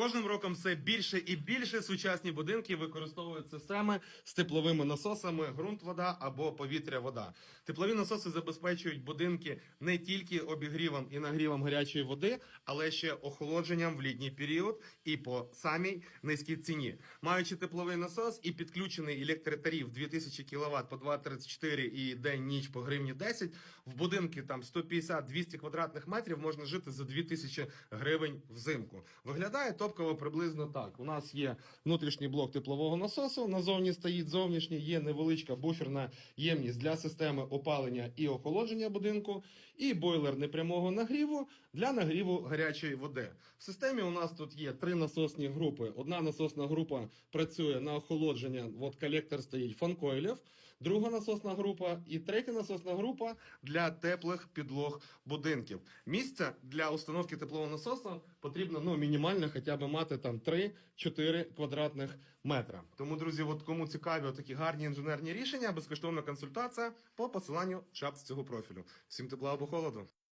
кожним роком все більше і більше сучасні будинки використовують системи з тепловими насосами, ґрунт вода або повітря вода. Теплові насоси забезпечують будинки не тільки обігрівом і нагрівом гарячої води, але ще охолодженням в літній період і по самій низькій ціні. Маючи тепловий насос і підключений електротариф 2000 кВт по 2,34 і день ніч по гривні 10, в будинки там 150-200 квадратних метрів можна жити за 2000 гривень взимку. Виглядає топково приблизно так. У нас є внутрішній блок теплового насосу, назовні стоїть зовнішній, є невеличка буферна ємність для системи опалення і охолодження будинку, і бойлер непрямого нагріву для нагріву гарячої води. В системі у нас тут є три насосні групи. Одна насосна група працює на охолодження, от колектор стоїть фанкойлів, друга насосна група і третя насосна група для теплих підлог будинків. Місця для установки теплового насосу потрібно ну, мінімально хоча б мати там 3-4 квадратних метра. Тому, друзі, от кому цікаві такі гарні інженерні рішення, безкоштовна консультація по посиланню в шапці цього профілю. Всім тепла або холоду.